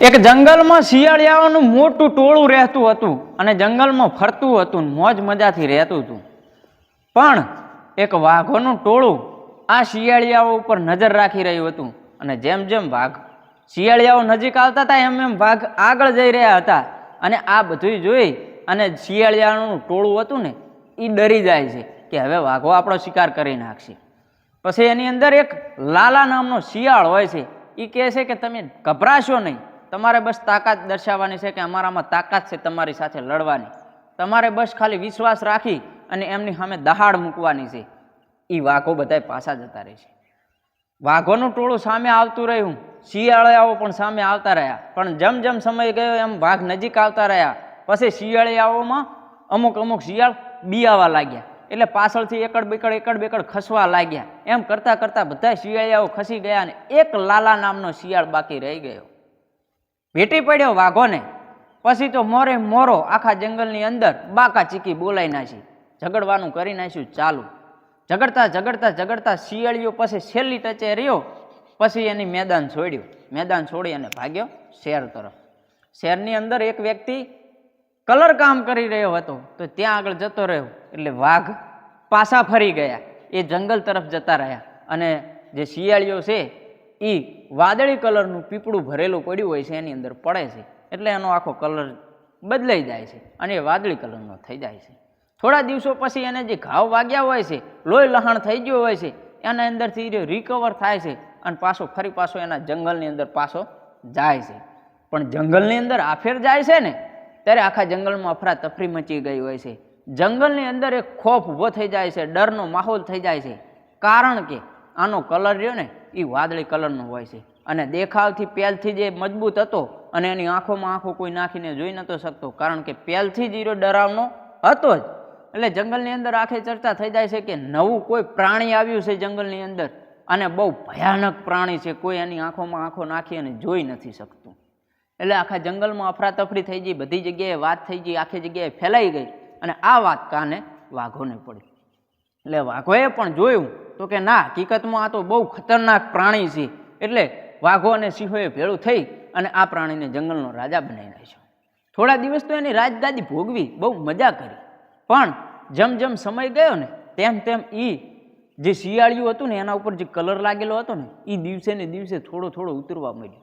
એક જંગલમાં શિયાળિયાઓનું મોટું ટોળું રહેતું હતું અને જંગલમાં ફરતું હતું મોજ મજાથી રહેતું હતું. પણ એક વાઘોનું ટોળું આ શિયાળિયાઓ ઉપર નજર રાખી રહ્યું હતું અને જેમ જેમ વાઘ શિયાળિયાઓ નજીક આવતા હતા, એમ એમ વાઘ આગળ જઈ રહ્યા હતા અને આ બધું જોઈ અને શિયાળિયાનું ટોળું હતું ને એ ડરી જાય છે કે હવે વાઘો આપણો શિકાર કરી નાખશે. પછી એની અંદર એક લાલા નામનો શિયાળ હોય છે એ કહે છે કે તમે ગભરાશો નહીં. તમારે બસ તાકાત દર્શાવવાની છે કે અમારામાં તાકાત છે તમારી સાથે લડવાની. તમારે બસ ખાલી વિશ્વાસ રાખી અને એમની સામે દહાડ મૂકવાની છે. એ વાઘો બધાય પાછા જતા રહે છે. વાઘોનું ટોળું સામે આવતું રહ્યું. શિયાળિયાઓ પણ સામે આવતા રહ્યા. પણ જેમ જેમ સમય ગયો એમ વાઘ નજીક આવતા રહ્યા. પછી શિયાળિયાઓમાં અમુક અમુક શિયાળ બિયાવા લાગ્યા. એટલે પાછળથી એકડ બેકડ એકડ બેકડ ખસવા લાગ્યા. એમ કરતાં કરતાં બધા શિયાળિયાઓ ખસી ગયા અને એક લાલા નામનો શિયાળ બાકી રહી ગયો. ભેટી પડ્યો વાઘોને. પછી તો મોરે મોરો આખા જંગલની અંદર બાકા ચીકી બોલાઈ નાખી. ઝઘડવાનું કરી નાખ્યું ચાલુ. ઝઘડતા ઝઘડતા ઝઘડતા શિયાળીઓ પછી છેલ્લી ટચે રહ્યો. પછી એની મેદાન છોડ્યું. મેદાન છોડી અને ભાગ્યો શેર તરફ. શહેરની અંદર એક વ્યક્તિ કલર કામ કરી રહ્યો હતો. તો ત્યાં આગળ જતો રહ્યો. એટલે વાઘ પાછા ફરી ગયા. એ જંગલ તરફ જતા રહ્યા. અને જે શિયાળીઓ છે એ વાદળી કલરનું પીપળું ભરેલું પડ્યું હોય છે, એની અંદર પડે છે. એટલે એનો આખો કલર બદલાઈ જાય છે અને એ વાદળી કલરનો થઈ જાય છે. થોડા દિવસો પછી એને જે ઘાવ વાગ્યા હોય છે, લોહી લહાણ થઈ ગયું હોય છે, એના અંદરથી જે રિકવર થાય છે અને પાછો ફરી પાછો એના જંગલની અંદર પાછો જાય છે. પણ જંગલની અંદર આફેર જાય છે ને, ત્યારે આખા જંગલમાં અફરા તફરી મચી ગઈ હોય છે. જંગલની અંદર એક ખોફ ઊભો થઈ જાય છે, ડરનો માહોલ થઈ જાય છે. કારણ કે આનો કલર રહ્યો ને એ વાદળી કલરનો હોય છે. અને દેખાવથી પહેલથી જે મજબૂત હતો, અને એની આંખોમાં આંખો કોઈ નાખીને જોઈ નતો શકતો, કારણ કે પહેલથી જ હીરો ડરાવનો હતો જ. એટલે જંગલની અંદર આખે ચર્ચા થઈ જાય છે કે નવું કોઈ પ્રાણી આવ્યું છે જંગલની અંદર, અને બહુ ભયાનક પ્રાણી છે, કોઈ એની આંખોમાં આંખો નાખી અને જોઈ નથી શકતું. એટલે આખા જંગલમાં અફરાતફરી થઈ ગઈ, બધી જગ્યાએ વાત થઈ ગઈ, આખી જગ્યાએ ફેલાઈ ગઈ, અને આ વાત કાને વાઘોને પડી. એટલે વાઘોએ પણ જોયું તો કે ના, હકીકતમાં આ તો બહુ ખતરનાક પ્રાણી છે. એટલે વાઘો અને સિંહોએ ભેળું થઈ અને આ પ્રાણીને જંગલનો રાજા બનાવી નાખ્યો. થોડા દિવસ તો એની રાજગાદી ભોગવી, બહુ મજા કરી. પણ જેમ જેમ સમય ગયો ને, તેમ તેમ એ જે શિયાળિયું હતું ને, એના ઉપર જે કલર લાગેલો હતો ને એ દિવસે ને દિવસે થોડો થોડો ઉતરવા માંડ્યો.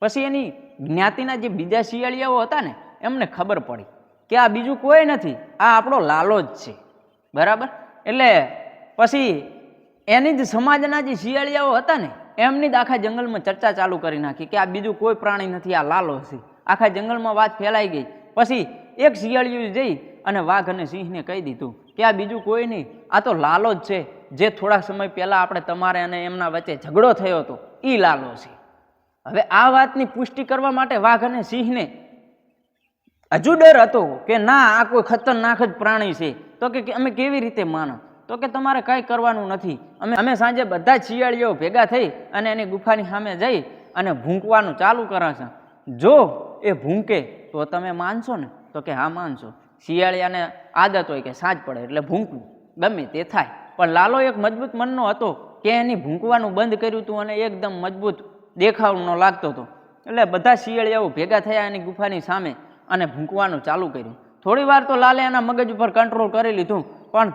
પછી એની જ્ઞાતિના જે બીજા શિયાળિયાઓ હતા ને, એમને ખબર પડી કે આ બીજું કોઈ નથી, આ આપણો લાલો જ છે. બરાબર? એટલે પછી એની જ સમાજના જે શિયાળિયાઓ હતા ને, એમની જ આખા જંગલમાં ચર્ચા ચાલુ કરી નાખી કે આ બીજું કોઈ પ્રાણી નથી, આ લાલો છે. આખા જંગલમાં વાત ફેલાઈ ગઈ. પછી એક શિયાળિયું જઈ અને વાઘ અને સિંહને કહી દીધું કે આ બીજું કોઈ નહીં, આ તો લાલો જ છે. જે થોડા સમય પહેલાં આપણે તમારે અને એમના વચ્ચે ઝઘડો થયો હતો એ લાલો છે. હવે આ વાતની પુષ્ટિ કરવા માટે વાઘ અને સિંહને હજુ ડર હતો કે ના, આ કોઈ ખતરનાક જ પ્રાણી છે. તો કે અમે કેવી રીતે માનો? તો કે તમારે કંઈ કરવાનું નથી. અમે અમે સાંજે બધા શિયાળીઓ ભેગા થઈ અને એની ગુફાની સામે જઈ અને ભૂંકવાનું ચાલુ કરાશે. જો એ ભૂંકે, તો તમે માનશો ને? તો કે હા, માનશો. શિયાળિયાને આદત હોય કે સાંજ પડે એટલે ભૂંકવું. ગમે તે થાય. પણ લાલો એક મજબૂત મનનો હતો કે એની ભૂંકવાનું બંધ કર્યું હતું અને એકદમ મજબૂત દેખાવનો લાગતો હતો. એટલે બધા શિયાળિયાઓ ભેગા થયા એની ગુફાની સામે અને ભૂંકવાનું ચાલુ કર્યું. થોડી વાર તો લાલે એના મગજ ઉપર કંટ્રોલ કરી લીધું, પણ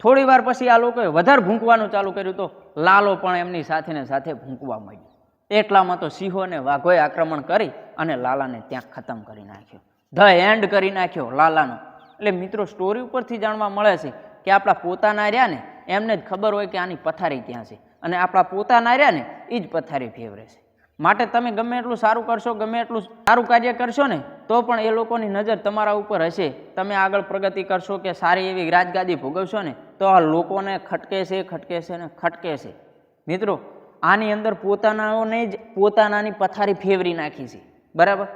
થોડી વાર પછી આ લોકોએ વધારે ભૂંકવાનું ચાલુ કર્યું તો લાલો પણ એમની સાથે ને સાથે ભૂંકવા માંડ્યો. એટલામાં તો સિંહો અને વાઘોએ આક્રમણ કરી અને લાલાને ત્યાં ખતમ કરી નાખ્યો. ધ એન્ડ કરી નાખ્યો લાલાનો. એટલે મિત્રો, સ્ટોરી ઉપરથી જાણવા મળે છે કે આપણા પોતાના રહ્યા ને એમને જ ખબર હોય કે આની પથારી ક્યાં છે. અને આપણા પોતાના રહ્યા ને એ જ પથારી ફેવરે છે. માટે તમે ગમે એટલું સારું કરશો, ગમે એટલું સારું કાર્ય કરશો ને તો પણ એ લોકોની નજર તમારા ઉપર હશે. તમે આગળ પ્રગતિ કરશો કે સારી એવી રાજગાદી ભોગવશો ને, તો આ લોકોને ખટકે છે ખટકે છે ને ખટકે છે. મિત્રો, આની અંદર પોતાનાઓને જ પોતાનાની પથારી ફેવરી નાખી છે. બરાબર?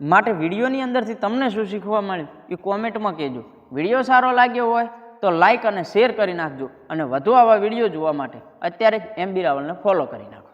માટે વિડીયોની અંદરથી તમને શું શીખવા મળ્યું? એ કોમેન્ટમાં કહેજો. વીડિયો સારો લાગ્યો હોય તો લાઈક અને શેર કરી નાખજો અને વધુ આવા વીડિયો જોવા માટે અત્યારે એમ બી રાવલને ફોલો કરી નાખો.